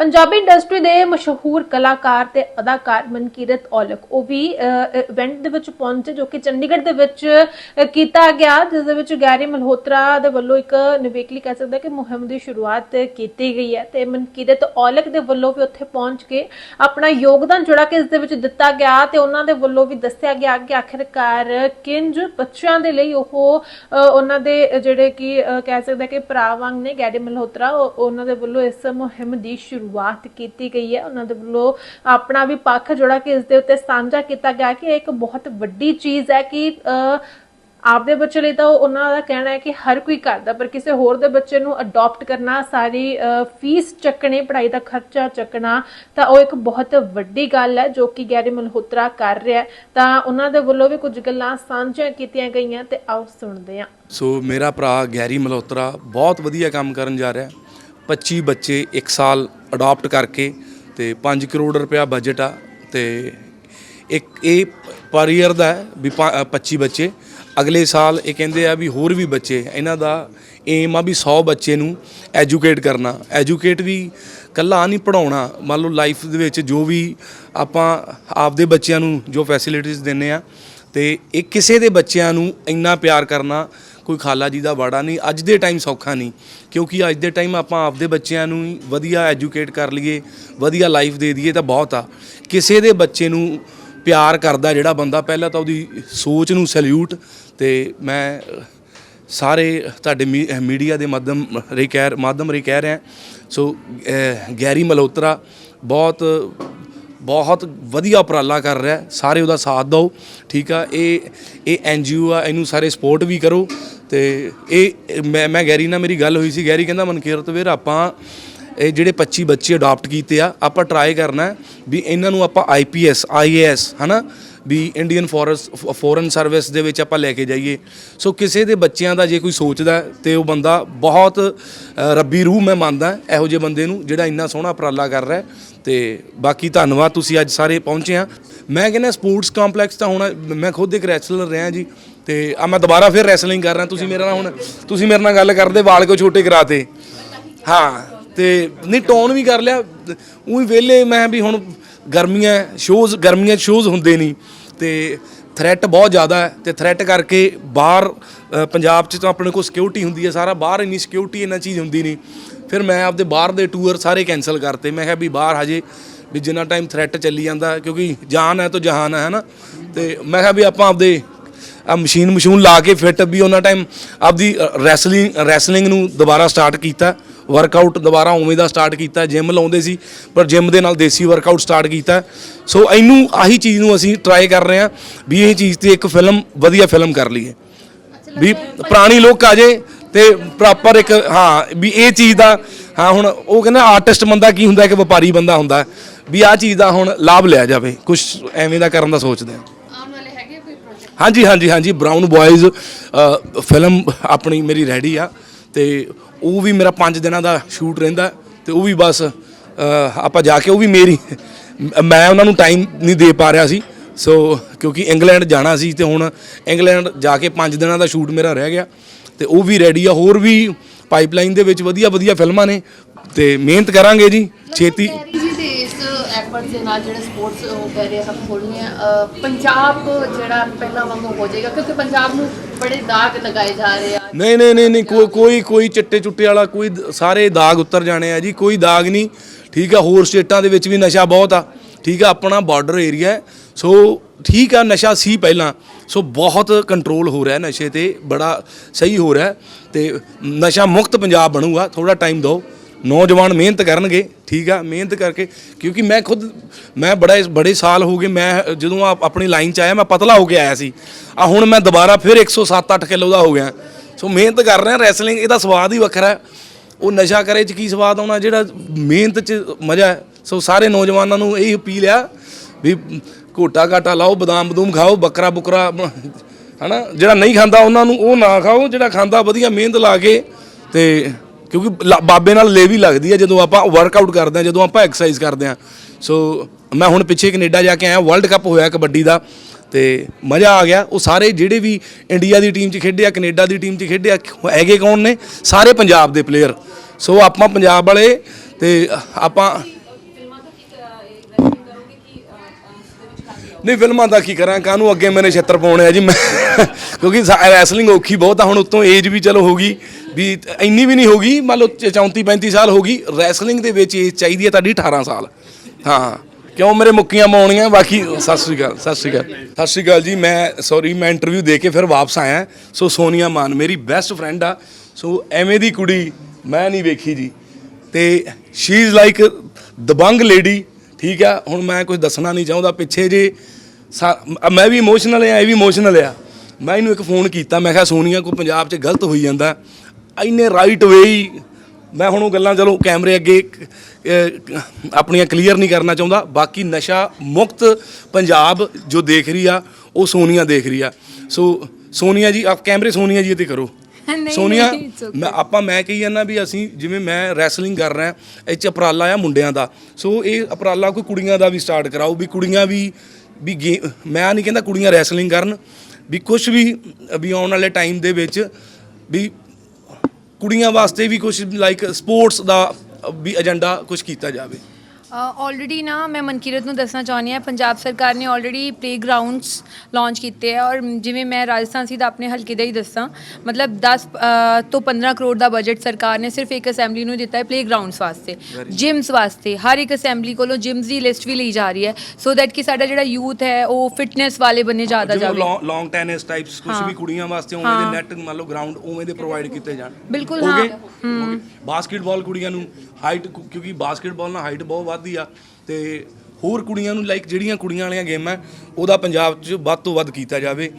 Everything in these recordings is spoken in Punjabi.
ਪੰਜਾਬੀ ਇੰਡਸਟਰੀ ਦੇ ਮਸ਼ਹੂਰ ਕਲਾਕਾਰ ਤੇ ਅਦਾਕਾਰ ਮਨਕੀਰਤ ਔਲਖ, ਉਹ ਵੀ ਇਵੈਂਟ ਦੇ ਵਿੱਚ ਪਹੁੰਚੇ ਜੋ ਕਿ ਚੰਡੀਗੜ੍ਹ ਦੇ ਵਿੱਚ ਕੀਤਾ ਗਿਆ, ਜਿਸ ਦੇ ਵਿੱਚ ਗੈਰੀ ਮਲਹੋਤਰਾ ਦੇ ਵੱਲੋਂ ਇੱਕ ਨਿਵੇਕਲੀ ਕਹਿ ਸਕਦਾ ਕਿ ਮੁਹਿੰਮ ਦੀ ਸ਼ੁਰੂਆਤ ਕੀਤੀ ਗਈ ਹੈ ਤੇ ਮਨਕੀਰਤ ਔਲਖ ਦੇ ਵੱਲੋਂ ਵੀ ਉੱਥੇ ਪਹੁੰਚ ਕੇ ਆਪਣਾ ਯੋਗਦਾਨ ਜਿਹੜਾ ਕਿ ਇਸ ਦੇ ਵਿੱਚ ਦਿੱਤਾ ਗਿਆ ਤੇ ਉਹਨਾਂ ਦੇ ਵੱਲੋਂ ਵੀ ਦੱਸਿਆ ਗਿਆ ਕਿ ਆਖਿਰਕਾਰ ਕਿੰਜ ਬੱਚਿਆਂ ਦੇ ਲਈ ਉਹ ਉਹਨਾਂ ਦੇ ਜਿਹੜੇ ਕਿ ਕਹਿ ਸਕਦਾ ਕਿ ਭਰਾ ਵਾਂਗ ਨੇ ਗੈਰੀ ਮਲਹੋਤਰਾ ਉਹਨਾਂ ਦੇ ਵੱਲੋਂ ਇਸ ਮੁਹਿੰਮ ਦੀ ਸ਼ੁਰੂ ਸ਼ੁਰੂਆਤ ਕੀਤੀ ਗਈ ਹੈ। ਉਹਨਾਂ ਦੇ ਵੱਲੋਂ ਆਪਣਾ ਵੀ ਪੱਖ ਜਿਹੜਾ ਕਿ ਇਸ ਦੇ ਉੱਤੇ ਸਾਂਝਾ ਕੀਤਾ ਗਿਆ ਕਿ ਇੱਕ ਬਹੁਤ ਵੱਡੀ ਚੀਜ਼ ਹੈ ਕਿ ਆਪਦੇ ਬੱਚੇ ਲਈ ਤਾਂ ਉਹਨਾਂ ਦਾ ਕਹਿਣਾ ਹੈ ਕਿ ਹਰ ਕੋਈ ਕਰਦਾ, ਪਰ ਕਿਸੇ ਹੋਰ ਦੇ ਬੱਚੇ ਨੂੰ ਅਡਾਪਟ ਕਰਨਾ, ਸਾਰੀ ਫੀਸ ਚੱਕਣੀ, ਪੜ੍ਹਾਈ ਦਾ ਖਰਚਾ ਚੱਕਣਾ ਤਾਂ ਉਹ ਇੱਕ ਬਹੁਤ ਵੱਡੀ ਗੱਲ ਹੈ ਜੋ ਕਿ ਗੈਰੀ ਮਲਹੋਤਰਾ ਕਰ ਰਿਹਾ ਤਾਂ ਉਹਨਾਂ ਦੇ ਵੱਲੋਂ ਵੀ ਕੁਝ ਗੱਲਾਂ ਸਾਂਝੀਆਂ ਕੀਤੀਆਂ ਗਈਆਂ ਤੇ ਆਓ ਸੁਣਦੇ ਹਾਂ। ਸੋ ਮੇਰਾ ਭਰਾ ਗੈਰੀ ਮਲਹੋਤਰਾ ਬਹੁਤ ਵਧੀਆ ਕੰਮ ਕਰਨ ਜਾ ਰਿਹਾ 25 ਬੱਚੇ 1 ਸਾਲ ਅਡਾਪਟ ਕਰਕੇ ਤੇ 5 ਕਰੋੜ ਰੁਪਇਆ ਬਜਟ ਆ ਤੇ ਇੱਕ ਇਹ ਪਰ ਈਅਰ ਦਾ ਹੈ ਵੀ ਪੰ- ਅ, 25 ਬੱਚੇ। ਅਗਲੇ ਸਾਲ ਇਹ ਕਹਿੰਦੇ ਆ ਵੀ ਹੋਰ ਵੀ ਬੱਚੇ ਇਹਨਾਂ ਦਾ ਏਮ ਆ ਵੀ 100 ਬੱਚੇ ਨੂੰ ਐਜੂਕੇਟ ਕਰਨਾ। ਐਜੂਕੇਟ ਵੀ ਕੱਲਾ ਨਹੀਂ ਪੜਾਉਣਾ ਮੰਨ ਲਓ ਲਾਈਫ ਦੇ ਵਿੱਚ ਜੋ ਵੀ ਆਪਾਂ ਆਪਦੇ ਬੱਚਿਆਂ ਨੂੰ ਜੋ ਫੈਸਿਲਿਟੀਆਂ ਦਿੰਨੇ ਆ ਤੇ ਇਹ ਕਿਸੇ ਦੇ ਬੱਚਿਆਂ ਨੂੰ ਇੰਨਾ ਪਿਆਰ ਕਰਨਾ ਕੋਈ ਖਾਲਾ ਜੀ ਦਾ ਵਾੜਾ ਨਹੀਂ, ਅੱਜ ਦੇ ਟਾਈਮ ਸੌਖਾ ਨਹੀਂ, ਕਿਉਂਕਿ ਅੱਜ ਦੇ ਟਾਈਮ ਆਪਾਂ ਆਪਦੇ ਬੱਚਿਆਂ ਨੂੰ ਹੀ ਵਧੀਆ ਐਜੂਕੇਟ ਕਰ ਲਈਏ, ਵਧੀਆ ਲਾਈਫ ਦੇ ਦਈਏ ਤਾਂ ਬਹੁਤ ਆ। ਕਿਸੇ ਦੇ ਬੱਚੇ ਨੂੰ ਪਿਆਰ ਕਰਦਾ ਜਿਹੜਾ ਬੰਦਾ, ਪਹਿਲਾਂ ਤਾਂ ਉਹਦੀ ਸੋਚ ਨੂੰ ਸੈਲੂਟ ਤੇ ਮੈਂ ਸਾਰੇ ਤੁਹਾਡੇ ਮੀ- ਮੀਡੀਆ ਦੇ ਮਾਧਮ ਰੇ ਕਹਿ ਮਾਧਮ ਰਹੀ ਕਹਿ ਰਿਹਾ, ਸੋ ਗੈਰੀ ਮਲਹੋਤਰਾ ਬਹੁਤ ਬਹੁਤ ਵਧੀਆ ਉਪਰਾਲਾ ਕਰ ਰਿਹਾ ਸਾਰੇ ਉਹਦਾ ਸਾਥ ਦਿਓ, ਠੀਕ ਆ? ਇਹ ਇਹ ਐਨਜੀਓ ਆ, ਇਹਨੂੰ ਸਾਰੇ ਸਪੋਰਟ ਵੀ ਕਰੋ। ਤੇ ਇਹ, ਮੈਂ ਮੈਂ ਗੈਰੀ ਨਾਲ ਮੇਰੀ ਗੱਲ ਹੋਈ ਸੀ। ਗੈਰੀ ਕਹਿੰਦਾ, ਮਨਕੀਰਤ ਵੀਰ, ਆਪਾਂ ਇਹ ਜਿਹੜੇ 25 ਬੱਚੇ ਅਡਾਪਟ ਕੀਤੇ ਆ, ਆਪਾਂ ਟਰਾਈ ਕਰਨਾ ਵੀ ਇਹਨਾਂ ਨੂੰ ਆਪਾਂ I P S I A S ਹਨਾ? ਵੀ ਇੰਡੀਅਨ ਫੋਰਸ ਫੋਰਨ ਸਰਵਿਸ ਦੇ ਵਿੱਚ ਆਪਾਂ ਲੈ ਕੇ ਜਾਈਏ। ਸੋ ਕਿਸੇ ਦੇ ਬੱਚਿਆਂ ਦਾ ਜੇ ਕੋਈ ਸੋਚਦਾ ਹੈ ਤੇ ਉਹ ਬੰਦਾ ਬਹੁਤ ਰੱਬੀ ਰੂਹ ਮੈਂ ਮੰਨਦਾ ਇਹੋ ਜਿਹੇ ਬੰਦੇ ਨੂੰ ਜਿਹੜਾ ਇੰਨਾ ਸੋਹਣਾ ਉਪਰਾਲਾ ਕਰ ਰਿਹਾ ਹੈ। ਤੇ ਬਾਕੀ ਧੰਨਵਾਦ ਤੁਸੀਂ ਅੱਜ ਸਾਰੇ ਪਹੁੰਚੇ ਆ। ਮੈਂ ਕਹਿੰਦਾ ਸਪੋਰਟਸ ਕੰਪਲੈਕਸ ਤਾਂ ਹੁਣ ਮੈਂ ਖੁਦ ਇੱਕ ਰੈਸਲਰ ਰਿਹਾ ਜੀ ਤੇ ਆ ਮੈਂ ਦੁਬਾਰਾ ਫਿਰ ਰੈਸਲਿੰਗ ਕਰ ਰਿਹਾ। ਤੁਸੀਂ ਮੇਰੇ ਨਾਲ ਹੁਣ, ਤੁਸੀਂ ਮੇਰੇ ਨਾਲ ਗੱਲ ਕਰਦੇ ਵਾਲ ਕੋ ਛੋਟੇ ਕਰਾਤੇ। ਹਾਂ, ਤੇ ਨਹੀਂ ਟੋਨ ਵੀ ਕਰ ਲਿਆ। ਉਹੀ ਵਿਹਲੇ ਮੈਂ ਵੀ ਹੁਣ ਗਰਮੀਆਂ ਸ਼ੋਜ਼ ਗਰਮੀਆਂ ਸ਼ੋਜ਼ ਹੁੰਦੇ ਨਹੀਂ ਤੇ ਥ੍ਰੈਟ ਬਹੁਤ ਜ਼ਿਆਦਾ ਹੈ ਤੇ ਥ੍ਰੈਟ ਕਰਕੇ ਬਾਹਰ ਪੰਜਾਬ 'ਚ ਤਾਂ ਆਪਣੇ ਕੋਲ ਸਿਕਿਉਰਿਟੀ ਹੁੰਦੀ ਹੈ, ਸਾਰਾ ਬਾਹਰ ਇੰਨੀ ਸਿਕਿਉਰਿਟੀ ਇੰਨਾ ਚੀਜ਼ ਹੁੰਦੀ ਨਹੀਂ ਫਿਰ ਮੈਂ ਆਪਦੇ ਬਾਹਰ ਦੇ ਟੂਰ ਸਾਰੇ ਕੈਨਸਲ ਕਰਤੇ। ਮੈਂ ਕਿਹਾ ਵੀ ਬਾਹਰ ਹਜੇ ਵੀ ਜਿੰਨਾ ਟਾਈਮ ਥ੍ਰੈਟ ਚੱਲੀ ਜਾਂਦਾ, ਕਿਉਂਕਿ ਜਾਨ ਹੈ ਤਾਂ ਜਹਾਨ ਹੈ ਨਾ ਤੇ ਮੈਂ ਕਿਹਾ ਵੀ ਆਪਾਂ ਆਪਦੇ ਆ ਮਸ਼ੀਨ ਮਸ਼ੂਨ ਲਾ ਕੇ ਫਿੱਟ ਵੀ ਉਹਨਾਂ ਟਾਈਮ ਆਪਦੀ ਰੈਸਲਿੰਗ ਰੈਸਲਿੰਗ ਨੂੰ ਦੁਬਾਰਾ ਸਟਾਰਟ ਕੀਤਾ। ਵਰਕਆਊਟ ਦੁਬਾਰਾ ਉਵੇਂ ਦਾ ਸਟਾਰਟ ਕੀਤਾ ਜਿਮ ਲਾਉਂਦੇ ਸੀ ਪਰ ਜਿਮ ਦੇ ਨਾਲ ਦੇਸੀ ਵਰਕਆਊਟ ਸਟਾਰਟ ਕੀਤਾ। ਸੋ ਇਹਨੂੰ ਆਹੀ ਚੀਜ਼ ਨੂੰ ਅਸੀਂ ਟਰਾਈ ਕਰ ਰਹੇ ਹਾਂ ਵੀ ਇਹ ਚੀਜ਼ ਤੇ ਇੱਕ ਫਿਲਮ ਵਧੀਆ ਫਿਲਮ ਕਰ ਲਈਏ। ਵੀ ਪੁਰਾਣੀ ਲੋਕ ਆ ਜੇ ਤੇ ਪ੍ਰੋਪਰ ਇੱਕ ਹਾਂ ਵੀ ਇਹ ਚੀਜ਼ ਦਾ ਹਾਂ ਹੁਣ ਉਹ ਕਹਿੰਦਾ ਆਰਟਿਸਟ ਬੰਦਾ ਕੀ ਹੁੰਦਾ ਇੱਕ ਵਪਾਰੀ ਬੰਦਾ ਹੁੰਦਾ ਵੀ ਆਹ ਚੀਜ਼ ਦਾ ਹੁਣ ਲਾਭ ਲਿਆ ਜਾਵੇ। ਕੁਝ ਐਵੇਂ ਦਾ ਕਰਨ ਦਾ ਸੋਚਦੇ ਪ੍ਰੋਜੈਕਟ ਹਾਂਜੀ ਹਾਂਜੀ ਹਾਂਜੀ ਬ੍ਰਾਊਨ ਬॉयਜ਼ ਫਿਲਮ ਆਪਣੀ ਮੇਰੀ ਰੈਡੀ ਆ ਤੇ ਉਹ ਵੀ ਮੇਰਾ 5 ਦਿਨਾਂ ਦਾ ਸ਼ੂਟ ਰਹਿੰਦਾ ਤੇ ਉਹ ਵੀ ਬਸ ਆਪਾਂ ਜਾ ਕੇ ਉਹ ਵੀ ਮੇਰੀ ਮ- ਉਹਨਾਂ ਨੂੰ ਟਾਈਮ ਨਹੀਂ ਦੇ ਪਾ ਰਿਹਾ ਸੀ। ਸੋ ਕਿਉਂਕਿ ਇੰਗਲੈਂਡ ਜਾਣਾ ਸੀ ਤੇ ਹੁਣ ਇੰਗਲੈਂਡ ਜਾ ਕੇ 5 ਦਿਨਾਂ ਦਾ ਸ਼ੂਟ ਮੇਰਾ ਰਹਿ ਗਿਆ ਤੇ ਉਹ ਵੀ ਰੈਡੀ ਆ ਹੋਰ ਵੀ ਪਾਈਪਲਾਈਨ ਦੇ ਵਿੱਚ ਵਧੀਆ ਵਧੀਆ ਫਿਲਮਾਂ ਨੇ ਤੇ ਮਿਹਨਤ ਕਰਾਂਗੇ ਜੀ ਛੇਤੀ। ਐਫਰਟ ਦੇ ਨਾਲ ਜਿਹੜੇ ਸਪੋਰਟਸ ਉਹ ਕਹਿ ਰਹੇ ਸਭ ਅ, ਪੰਜਾਬ ਜਿਹੜਾ ਪਹਿਲਾਂ ਵਾਂਗੂ ਹੋ ਜਾਏਗਾ ਕਿਉਂਕਿ ਪੰਜਾਬ ਨੂੰ ਬੜੇ ਦਾਗ ਲਗਾਏ ਜਾ ਰਹੇ ਆ। ਨਹੀਂ ਨਹੀਂ ਨਹੀਂ ਨਹੀਂ ਕੋਈ ਕੋਈ ਕੋਈ ਚਿੱਟੇ ਚੁੱਟੇ ਵਾਲਾ, ਕੋਈ ਸਾਰੇ ਦਾਗ ਉਤਰ ਜਾਣੇ ਆ ਜੀ, ਕੋਈ ਦਾਗ ਨਹੀਂ। ਠੀਕ ਆ, ਹੋਰ ਸਟੇਟਾਂ ਦੇ ਵਿੱਚ ਵੀ ਨਸ਼ਾ ਬਹੁਤ ਆ। ਠੀਕ ਆ, ਆਪਣਾ ਬਾਰਡਰ ਏਰੀਆ ਹੈ। ਸੋ, ਠੀਕ ਆ, ਨਸ਼ਾ ਸੀ ਪਹਿਲਾਂ। ਸੋ, ਬਹੁਤ ਕੰਟਰੋਲ ਹੋ ਰਿਹਾ ਨਸ਼ੇ ਤੇ, ਬੜਾ ਸਹੀ ਹੋ ਰਿਹਾ। ਤੇ ਨਸ਼ਾ ਮੁਕਤ ਪੰਜਾਬ ਬਣੂਗਾ ਥੋੜਾ ਟਾਈਮ ਦਿਓ। ਨੌਜਵਾਨ ਮਿਹਨਤ ਕਰਨਗੇ, ਠੀਕ ਆ, ਮਿਹਨਤ ਕਰਕੇ, ਕਿਉਂਕਿ ਮੈਂ ਖੁਦ, ਮੈਂ ਬੜਾ ਬੜੇ ਸਾਲ ਹੋ ਗਏ, ਮੈਂ, ਜਦੋਂ ਆਪਣੀ ਲਾਈਨ 'ਚ ਆਇਆ, ਮੈਂ ਪਤਲਾ ਹੋ ਕੇ ਆਇਆ ਸੀ। ਆ ਹੁਣ ਮੈਂ ਦੁਬਾਰਾ ਫਿਰ 107-8 ਕਿਲੋ ਦਾ ਹੋ ਗਿਆ। ਸੋ ਮਿਹਨਤ ਕਰ ਰਿਹਾ ਰੈਸਲਿੰਗ ਇਹਦਾ ਸਵਾਦ ਹੀ ਵੱਖਰਾ ਉਹ ਨਸ਼ਾ ਕਰੇ 'ਚ ਕੀ ਸਵਾਦ ਆਉਣਾ, ਜਿਹੜਾ ਮਿਹਨਤ 'ਚ ਮਜ਼ਾ ਹੈ। ਸੋ ਸਾਰੇ ਨੌਜਵਾਨਾਂ ਨੂੰ ਇਹ ਅਪੀਲ ਆ ਵੀ ਘੋਟਾ ਘਾਟਾ ਲਾਓ, ਬਦਾਮ ਬਦੂਮ ਖਾਓ, ਬੱਕਰਾ ਬੁਕਰਾ ਬ- ਹਨਾ? ਜਿਹੜਾ ਨਹੀਂ ਖਾਂਦਾ, ਉਹਨਾਂ ਨੂੰ ਉਹ ਨਾ ਖਾਓ, ਜਿਹੜਾ ਖਾਂਦਾ, ਵਧੀਆ ਮਿਹਨਤ ਲਾ ਕੇ ਤੇ ਕਿਉਂਕਿ ਲ ਬਾਬੇ ਨਾਲ ਲੈ ਵੀ ਲੱਗਦੀ ਹੈ ਜਦੋਂ ਆਪਾਂ ਵਰਕਆਊਟ ਕਰਦੇ ਹਾਂ ਜਦੋਂ ਆਪਾਂ ਐਕਸਰਸਾਈਜ਼ ਕਰਦੇ ਹਾਂ ਸੋ ਮੈਂ ਹੁਣ ਪਿੱਛੇ ਕੈਨੇਡਾ ਜਾ ਕੇ ਆਇਆ ਵਰਲਡ ਕੱਪ ਹੋਇਆ ਕਬੱਡੀ ਦਾ, ਤੇ ਮਜ਼ਾ ਆ ਗਿਆ। ਉਹ ਸਾਰੇ ਜਿਹੜੇ ਵੀ ਇੰਡੀਆ ਦੀ ਟੀਮ 'ਚ ਖੇਡਿਆ ਕੈਨੇਡਾ ਦੀ ਟੀਮ 'ਚ ਖੇਡਿਆ ਹੈਗੇ ਕੌਣ ਨੇ? ਸਾਰੇ ਪੰਜਾਬ ਦੇ ਪਲੇਅਰ ਸੋ ਆਪਾਂ ਪੰਜਾਬ ਵਾਲੇ, ਤੇ ਆਪਾਂ ਨਹੀਂ, ਫਿਲਮਾਂ ਦਾ ਕੀ ਕਰਾਂ? ਕਾਹਨੂੰ ਅੱਗੇ ਮੇਰੇ ਛੱਤਰ ਪਾਉਣੇ ਆ ਜੀ? ਮੈਂ ਕਿਉਂਕਿ ਰੈਸਲਿੰਗ ਔਖੀ ਬਹੁਤ ਆ, ਹੁਣ ਉਤੋਂ ਏਜ ਵੀ ਚਲੋ ਹੋ ਗਈ। ਵੀ ਇੰਨੀ ਵੀ ਨਹੀਂ ਹੋ ਗਈ ਮੰਨ ਲਓ 34 35 ਸਾਲ ਹੋ ਗਈ ਰੈਸਲਿੰਗ ਦੇ ਵਿੱਚ ਏਜ ਚਾਹੀਦੀ ਹੈ ਤੁਹਾਡੀ 18 ਸਾਲ। ਹਾਂ ਕਿਉਂ ਮੇਰੇ ਮੁੱਕੀਆਂ ਮਾਉਣੀਆਂ ਬਾਕੀ ਸਤਿ ਸ੍ਰੀ ਅਕਾਲ, ਸਤਿ ਸ੍ਰੀ ਅਕਾਲ। ਸਤਿ ਸ੍ਰੀ ਅਕਾਲ ਜੀ, ਮੈਂ ਸੌਰੀ ਮੈਂ ਇੰਟਰਵਿਊ ਦੇ ਕੇ ਫਿਰ ਵਾਪਸ ਆਇਆ। ਸੋ ਸੋਨੀਆ ਮਾਨ, ਮੇਰੀ ਬੈਸਟ ਫਰੈਂਡ ਆ। ਸੋ ਐਵੇਂ ਦੀ ਕੁੜੀ ਮੈਂ ਨਹੀਂ ਵੇਖੀ ਜੀ। ਤੇ she is like Dabangg lady ਠੀਕ ਆ? ਹੁਣ ਮੈਂ ਕੁਝ ਦੱਸਣਾ ਨਹੀਂ ਚਾਹੁੰਦਾ, ਪਿੱਛੇ ਜੇ ਸਾ- ਮੈਂ ਵੀ ਇਮੋਸ਼ਨਲ ਆ, ਇਹ ਵੀ ਇਮੋਸ਼ਨਲ ਆ। ਮੈਂ ਇਹਨੂੰ ਇੱਕ ਫੋਨ ਕੀਤਾ, ਮੈਂ ਕਿਹਾ, ਸੋਨੀਆ ਕੋ ਪੰਜਾਬ 'ਚ ਗਲਤ ਹੋਈ ਜਾਂਦਾ। ਇੰਨੇ ਰਾਈਟ ਵੇ ਮੈਂ ਹੁਣ ਉਹ ਗੱਲਾਂ ਚਲੋ ਕੈਮਰੇ ਅੱਗੇ ਆਪਣੀਆਂ ਕਲੀਅਰ ਨਹੀਂ ਕਰਨਾ ਚਾਹੁੰਦਾ। ਬਾਕੀ ਨਸ਼ਾ ਮੁਕਤ ਪੰਜਾਬ ਜੋ ਦੇਖ ਰਹੀ ਆ ਉਹ ਸੋਨੀਆ ਦੇਖ ਰਹੀ ਆ। ਸੋ ਸੋਨੀਆ ਜੀ ਆਪ ਕੈਮਰੇ ਸੋਨੀਆ ਜੀ ਤੇ ਕਰੋ। ਸੋਨੀਆ. ਮੈਂ ਆਪਾਂ ਮੈਂ ਕਹੀ ਜਾਂਦਾ ਵੀ ਅਸੀਂ ਜਿਵੇਂ ਮੈਂ ਰੈਸਲਿੰਗ ਕਰ ਰਿਹਾ ਇਹ ਚ ਉਪਰਾਲਾ ਆ ਮੁੰਡਿਆਂ ਦਾ। ਸੋ ਇਹ ਉਪਰਾਲਾ ਕੋਈ ਕੁੜੀਆਂ ਦਾ ਵੀ ਸਟਾਰਟ ਕਰਾਓ ਵੀ ਕੁੜੀਆਂ ਵੀ ਵੀ ਮੈਂ ਨਹੀਂ ਕਹਿੰਦਾ ਕੁੜੀਆਂ ਰੈਸਲਿੰਗ ਕਰਨ ਵੀ ਕੁਝ ਵੀ ਵੀ ਆਉਣ ਵਾਲੇ ਟਾਈਮ ਦੇ ਵਿੱਚ ਵੀ ਕੁੜੀਆਂ ਵਾਸਤੇ ਵੀ ਕੁਝ ਲਾਈਕ ਸਪੋਰਟਸ ਦਾ ਵੀ ਏਜੰਡਾ ਕੁਝ ਕੀਤਾ ਜਾਵੇ। ਆਲਰੇਡੀ ਨਾ ਮੈਂ ਮਨਕੀਰਤ ਨੂੰ ਦੱਸਣਾ ਚਾਹੁੰਦੀ ਹਾਂ ਪੰਜਾਬ ਸਰਕਾਰ ਨੇ ਆਲਰੇਡੀ ਪਲੇਗਰਾਉਂਡਸ ਲਾਂਚ ਕੀਤੇ ਆ ਔਰ ਜਿਵੇਂ ਮੈਂ ਰਾਜਸਥਾਨ ਸੀ ਦਾ ਆਪਣੇ ਹਲਕੇ ਦਾ ਹੀ ਦੱਸਾਂ ਮਤਲਬ 10 ਅ, ਤੋਂ 15 ਕਰੋੜ ਦਾ ਬਜਟ ਸਰਕਾਰ ਨੇ ਸਿਰਫ ਇੱਕ ਅਸੈਂਬਲੀ ਨੂੰ ਦਿੱਤਾ ਹੈ ਪਲੇਗਰਾਉਂਡਸ ਵਾਸਤੇ ਜਿਮਸ ਵਾਸਤੇ ਹਰ ਇੱਕ ਅਸੈਂਬਲੀ ਕੋਲੋਂ ਜਿਮਸ ਦੀ ਲਿਸਟ ਵੀ ਲਈ ਜਾ ਰਹੀ ਹੈ ਸੋ ਦੈਟ ਕਿ ਸਾਡਾ ਜਿਹੜਾ ਯੂਥ ਹੈ ਉਹ ਫਿਟਨੈਸ ਵਾਲੇ ਬੰਨੇ ਜ਼ਿਆਦਾ ਜਿਵੇਂ। ਜਾਵੇ ਲੌਂਗ ਟੈਨਿਸ ਟਾਈਪਸ ਕੁਝ ਵੀ ਕੁੜੀਆਂ ਵਾਸਤੇ ਉਵੇਂ ਦੇ ਨੈਟ ਮੰਨ ਲਓ ਗਰਾਊਂਡ ਉਵੇਂ ਦੇ ਪ੍ਰੋਵਾਈਡ ਕੀਤੇ ਜਾਣ। ਬਿਲਕੁਲ, ਹੋ ਹਾਂ। ਗਏ। ਬਾਸਕਟਬਾਲ ਕੁੜੀਆਂ ਨੂੰ ਹਾਈਟ ਕਿਉਂਕਿ ਬਾਸਕਟਬਾਲ ਨਾਲ ਹਾਈਟ ਬਹੁਤ ਵੱਧਦੀ ਆ ਤੇ ਹੋਰ ਕੁੜੀਆਂ ਨੂੰ ਲਾਈਕ ਜਿਹੜੀਆਂ ਕੁੜੀਆਂ ਵਾਲੀਆਂ ਗੇਮਾਂ, ਉਹਦਾ ਪੰਜਾਬ 'ਚ ਵੱਧ ਤੋਂ ਵੱਧ ਕੀਤਾ ਜਾਵੇ।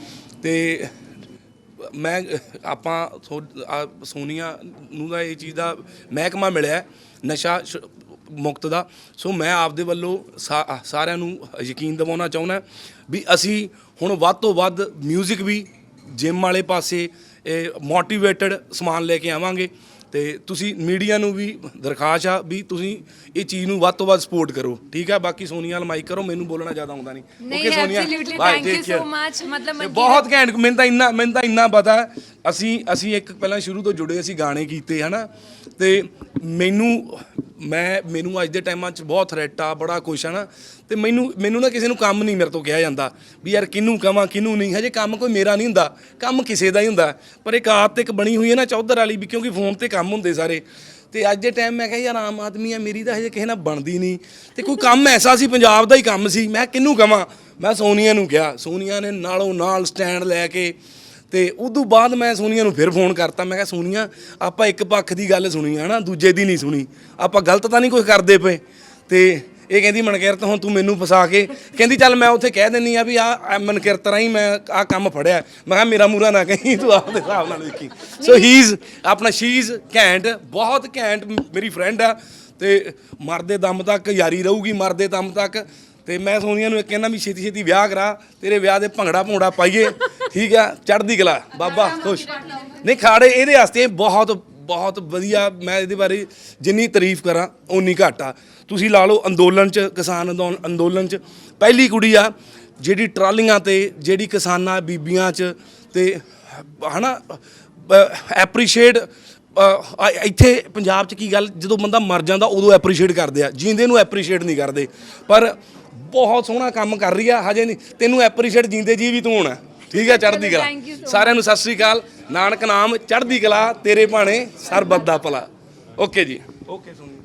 ਤੇ ਮੈਂ, ਆਪਾਂ ਸੋਨੀਆ ਨੂੰ ਦਾ ਇਹ ਚੀਜ਼ ਦਾ ਮਹਿਕਮਾ ਮਿਲਿਆ, ਨਸ਼ਾ ਮੁਕਤ ਦਾ। ਸੋ ਮੈਂ ਆਪਦੇ ਵੱਲੋਂ ਸਾ- ਸਾਰਿਆਂ ਨੂੰ ਯਕੀਨ ਦਿਵਾਉਣਾ ਚਾਹੁੰਦਾ ਵੀ ਅਸੀਂ ਹੁਣ ਵੱਧ ਤੋਂ ਵੱਧ 뮤직 ਵੀ ਜਿਮ ਵਾਲੇ ਪਾਸੇ ਮੋਟੀਵੇਟਡ ਸਮਾਨ ਲੈ ਕੇ ਆਵਾਂਗੇ। ਤੇ ਤੁਸੀਂ ਮੀਡੀਆ ਨੂੰ ਵੀ ਦਰਖਾਸਤ ਆ ਵੀ ਤੁਸੀਂ ਇਹ ਚੀਜ਼ ਨੂੰ ਵੱਧ ਤੋਂ ਵੱਧ ਸਪੋਰਟ ਕਰੋ ਠੀਕ ਆ ਬਾਕੀ ਸੋਨੀਆ ਨਾਲ ਮਾਈਕ ਕਰੋ ਮੈਨੂੰ ਬੋਲਣਾ ਜ਼ਿਆਦਾ ਆਉਂਦਾ ਨਹੀਂ ਨਹੀਂ? Absolutely thank you so. Much ਮਤਲਬ ਬਹੁਤ ਘੈਂਟ ਮੈਨੂੰ ਤਾਂ ਇੰਨਾ ਮੈਨੂੰ ਤਾਂ ਇੰਨਾ ਪਤਾ ਹੈ, ਅਸੀਂ ਅਸੀਂ ਇੱਕ ਪਹਿਲਾਂ ਸ਼ੁਰੂ ਤੋਂ ਜੁੜੇ, ਅਸੀਂ ਗਾਣੇ ਕੀਤੇ, ਹਨਾ? ਤੇ ਮੈਨੂੰ, ਮੈਂ, ਮੈਨੂੰ ਅੱਜ ਦੇ ਟਾਈਮਾਂ 'ਚ ਬਹੁਤ ਥ੍ਰੈਟ ਆ, ਬੜਾ ਕੁਛ ਆ ਨਾ ਤੇ ਮੈਨੂੰ ਮੈਨੂੰ ਨਾ ਕਿਸੇ ਨੂੰ ਕੰਮ ਨਹੀਂ ਮੇਰੇ ਤੋਂ ਕਿਹਾ ਜਾਂਦਾ ਵੀ ਯਾਰ ਕਿਹਨੂੰ ਕਵਾਂ, ਕਿਹਨੂੰ ਨਹੀਂ। ਹਜੇ ਕੰਮ ਕੋਈ ਮੇਰਾ ਨਹੀਂ ਹੁੰਦਾ, ਕੰਮ ਕਿਸੇ ਦਾ ਹੀ ਹੁੰਦਾ। ਪਰ ਇੱਕ ਆਦਤ ਇੱਕ ਬਣੀ ਹੋਈ ਹੈ ਨਾ ਚੌਧਰ ਵਾਲੀ ਵੀ, ਕਿਉਂਕਿ ਫੋਨ ਤੇ ਕੰਮ ਹੁੰਦੇ ਸਾਰੇ। ਤੇ ਅੱਜ ਦੇ ਟਾਈਮ ਮੈਂ ਕਿਹਾ, ਯਾਰ ਆਮ ਆਦਮੀ ਆ, ਮੇਰੀ ਤਾਂ ਹਜੇ ਕਿਸੇ ਨਾਲ ਬਣਦੀ ਨਹੀਂ। ਤੇ ਕੋਈ ਕੰਮ ਐਸਾ ਸੀ, ਪੰਜਾਬ ਦਾ ਹੀ ਕੰਮ ਸੀ। ਮੈਂ ਕਿਹਨੂੰ ਕਵਾਂ? ਮੈਂ ਸੋਨੀਆ ਨੂੰ ਕਿਹਾ। ਸੋਨੀਆ ਨੇ ਨਾਲੋਂ ਨਾਲ ਸਟੈਂਡ ਲੈ ਕੇ ਤੇ ਉਦੋਂ ਬਾਅਦ ਮੈਂ ਸੋਨੀਆ ਨੂੰ ਫਿਰ ਫੋਨ ਕਰਤਾ। ਮੈਂ ਕਿਹਾ ਸੋਨੀਆ ਆਪਾਂ ਇੱਕ ਪੱਖ ਦੀ ਗੱਲ ਸੁਣੀ ਆ ਨਾ ਦੂਜੇ ਦੀ ਨਹੀਂ ਸੁਣੀ। ਆਪਾਂ ਗਲਤ ਤਾਂ ਨਹੀਂ ਕੁਝ ਕਰਦੇ ਪਏ। ਤੇ ਇਹ ਕਹਿੰਦੀ ਮਨਕਿਰਤ ਹੁਣ ਤੂੰ ਮੈਨੂੰ ਫਸਾ ਕੇ ਕਹਿੰਦੀ ਚੱਲ ਮੈਂ ਉੱਥੇ ਕਹਿ ਦਿੰਨੀ ਆ ਵੀ ਆ ਮਨਕਿਰਤ ਰਾਹੀਂ ਮੈਂ ਆ ਕੰਮ ਫੜਿਆ। ਮੈਂ ਕਿਹਾ ਮੇਰਾ ਮੂਰਾ ਨਾ ਕਹੀਂ ਤੂੰ ਆਪਦੇ ਹਿਸਾਬ ਨਾਲ ਦੇਖੀ। ਸੋ ਹੀ ਇਜ਼ ਆਪਣਾ ਸ਼ੀ ਇਜ਼ ਘੈਂਟ ਬਹੁਤ ਘੈਂਟ ਮੇਰੀ ਫਰੈਂਡ ਆ। ਤੇ ਮਰਦੇ ਦਮ ਤੱਕ ਯਾਰੀ ਰਹੂਗੀ ਮਰਦੇ ਦਮ ਤੱਕ। ਤੇ ਮੈਂ ਸੋਨੀਆ ਨੂੰ ਇਹ ਕਹਿੰਦਾ ਵੀ ਛੇਤੀ ਛੇਤੀ ਵਿਆਹ ਕਰਾ, ਤੇਰੇ ਵਿਆਹ ਦੇ ਭੰਗੜਾ ਭੌਂਗੜਾ ਪਾਈਏ। ਠੀਕ ਆ, ਚੜ੍ਹਦੀ ਕਲਾ, ਬਾਬਾ, ਖੁਸ਼। ਨਹੀਂ, ਖਾੜੇ ਇਹਦੇ ਵਾਸਤੇ ਬਹੁਤ ਬਹੁਤ ਵਧੀਆ ਮੈਂ ਇਹਦੇ ਬਾਰੇ ਜਿੰਨੀ ਤਾਰੀਫ ਕਰਾਂ, ਓਨੀ ਘੱਟ ਆ। ਤੁਸੀਂ ਲਾ ਲਓ ਅੰਦੋਲਨ ਚ, ਕਿਸਾਨ ਅੰਦੋ- ਅੰਦੋਲਨ ਚ। ਪਹਿਲੀ ਕੁੜੀ ਆ, ਜਿਹੜੀ ਟਰਾਲੀਆਂ ਤੇ, ਜਿਹੜੀ ਕਿਸਾਨਾਂ ਬੀਬੀਆਂ ਚ ਤੇ, ਹਨਾ ਐਪਰੀਸ਼ੀਏਟ ਇੱਥੇ ਪੰਜਾਬ 'ਚ ਕੀ ਗੱਲ, ਜਦੋਂ ਬੰਦਾ ਮਰ ਜਾਂਦਾ, ਉਦੋਂ ਐਪਰੀਸ਼ੀਏਟ ਕਰਦੇ ਆ। ਜੀਂਦੇ ਨੂੰ ਐਪਰੀਸ਼ੀਏਟ ਨਹੀਂ ਕਰਦੇ। ਪਰ ਬਹੁਤ ਸੋਹਣਾ ਕੰਮ ਕਰ ਰਹੀ ਆ ਹਜੇ ਨਹੀਂ। ਤੈਨੂੰ ਐਪਰੀਸ਼ੀਏਟ ਜੀਂਦੇ ਜੀ ਵੀ ਤੂੰ ਹੋਣਾ। ਠੀਕ ਹੈ ਚੜ੍ਹਦੀ ਕਲਾ। ਸਾਰਿਆਂ ਨੂੰ ਸਤਿ ਸ੍ਰੀ ਅਕਾਲ। ਨਾਨਕ ਨਾਮ ਚੜ੍ਹਦੀ ਕਲਾ ਤੇਰੇ ਭਾਣੇ ਸਰਬੱਤ ਦਾ ਭਲਾ। ਓਕੇ ਜੀ। ਓਕੇ ਸੁਣੀ